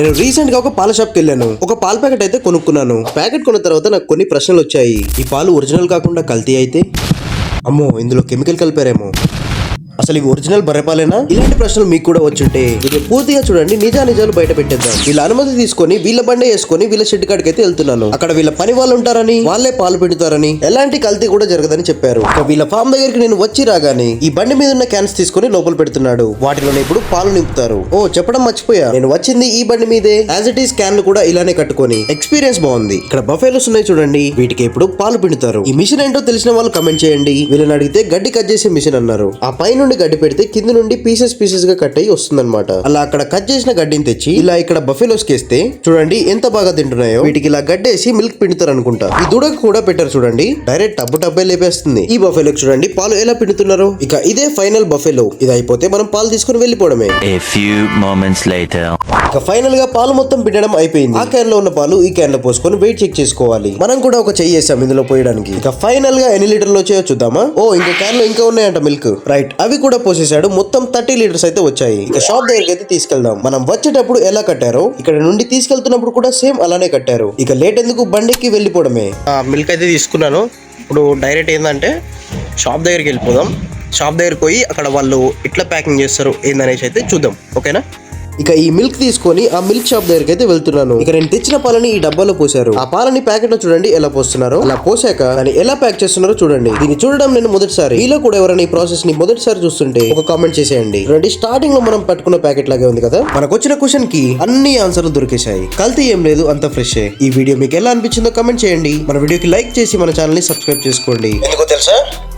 నేను రీసెంట్గా ఒక పాల షాప్కి వెళ్ళాను. ఒక పాల ప్యాకెట్ అయితే కొనుక్కున్నాను. ప్యాకెట్ కొన్న తర్వాత నాకు కొన్ని ప్రశ్నలు వచ్చాయి. ఈ పాలు ఒరిజినల్ కాకుండా కల్తీ అయితే? అమ్మో ఇందులో కెమికల్ కలిపారేమో. అసలు ఇవి ఒరిజినల్ బర్రెపాలేనా? ఇలాంటి ప్రశ్నలు మీకు కూడా వచ్చుంటే ఇది పూర్తిగా చూడండి నిజా నిజాలు బయట పెట్టేద్దాం. వీళ్ళ అనుమతి తీసుకొని వీళ్ళ బండే వేసుకొని వీళ్ళ షెడ్ కాడికి అయితే వెళ్తున్నాను. అక్కడ వీళ్ళ పని వాళ్ళు ఉంటారని వాళ్ళే పాలు పెడతారని ఎలాంటి కల్తీ కూడా జరగదని చెప్పారు. వీళ్ళ ఫామ్ దగ్గరికి నేను వచ్చి రాగానే ఈ బండి మీద ఉన్న క్యాన్స్ తీసుకొని లోపల పెడుతున్నాడు. వాటిలోనే ఇప్పుడు పాలు నింపుతారు. ఓ చెప్పడం మర్చిపోయా. నేను వచ్చింది ఈ బండి మీదే. యాజ్ ఇట్ ఈస్ క్యాన్లు కూడా ఇలానే కట్టుకొని ఎక్స్పీరియన్స్ బాగుంది. ఇక్కడ బఫేలోస్ ఉన్నాయి చూడండి వీటికి ఇప్పుడు పాలు పిండుతారు. ఈ మిషన్ ఏంటో తెలిసిన వాళ్ళు కమెంట్ చేయండి. వీళ్ళని అడిగితే గడ్డి కట్ చేసే మిషన్ అన్నారు. ఆ పైన నుండి గడ్డి పెడితే కింద నుండి పీసెస్ పీసెస్గా కట్ అయ్యి వస్తుందన్నమాట. అలా అక్కడ కట్ చేసిన గడ్డిని తెచ్చి ఇలా ఇక్కడ బఫెలోస్ కేస్తే చూడండి ఎంత బాగా తింటున్నాయో. వీటికి ఇలా గడ్డేసి మిల్క్ పిండుతారు అనుకుంటా ఈ దుడకు కూడా పెట్టారు చూడండి. డైరెక్ట్ టబ్బు టబ్బే లేపేస్తుంది. ఈ బఫెలోకి చూడండి పాలు ఎలా పిండుతున్నారు. ఇక ఇదే ఫైనల్ బఫెలో. ఇది అయిపోతే మనం పాలు తీసుకుని వెళ్ళిపోవడమే. ఇక ఫైనల్గా పాలు మొత్తం పిండడం అయిపోయింది. ఆ క్యాన్లో ఉన్న పాలు ఈ క్యాన్లో పోసుకొని వెయిట్ చెక్ చేసుకోవాలి. మనం కూడా ఒక చెయ్యి వేసాం ఇందులో పోయడానికి. ఇక ఫైనల్గా ఎన్ని లీటర్లు వచ్చాయో చూద్దామా? ఓ ఇంకో క్యాన్లో ఇంకా ఉన్నాయంట మిల్క్. రైట్ అవి కూడా పోసేసాడు మొత్తం థర్టీ లీటర్స్ అయితే వచ్చాయి. ఇక షాప్ దగ్గరికి అయితే తీసుకెళ్దాం. మనం వచ్చేటప్పుడు ఎలా కట్టారో? ఇక్కడ నుండి తీసుకెళ్తున్నప్పుడు కూడా సేమ్ అలానే కట్టారు. ఇక లేట్ ఎందుకు బండికి వెళ్ళిపోవడమే? మిల్క్ అయితే తీసుకున్నాను. ఇప్పుడు డైరెక్ట్ ఏంటంటే షాప్ దగ్గరికి వెళ్ళిపోదాం. షాప్ దగ్గరికి పోయి అక్కడ వాళ్ళు ఎట్లా ప్యాకింగ్ చేస్తారు ఏందనేసి అయితే చూద్దాం. ఓకేనా ఇక ఈ మిల్క్ తీసుకొని ఆ మిల్క్ షాప్ దగ్గరికి అయితే వెళ్తున్నాను. ఇక నేను తెచ్చిన పాలని ఈ డబ్బాలో పోసారు ఆ పాలని ప్యాకెట్లో చూడండి ఎలా పోస్తున్నారో. అలా పోసాక దాన్ని ఎలా ప్యాక్ చేస్తున్నారో చూడండి. దీన్ని చూడడం నేను మొదటిసారి. మీలో కూడా ఎవరైనా ఈ ప్రాసెస్ని మొదటిసారి చూస్తుంటే ఒక కామెంట్ చేసేయండి. చూడండి స్టార్టింగ్లో మనం పట్టుకున్న ప్యాకెట్ లాగే ఉంది కదా? మనకు వచ్చిన క్వశ్చన్కి అన్ని ఆన్సర్లు దొరికేశాయి. కల్తీ ఏం లేదు అంత ఫ్రెష్ ఈ వీడియో మీకు ఎలా అనిపించిందో కమెంట్ చేయండి. మన వీడియోకి లైక్ చేసి మన ఛానల్ని సబ్స్క్రైబ్ చేసుకోండి. ఎందుకో తెలుసా?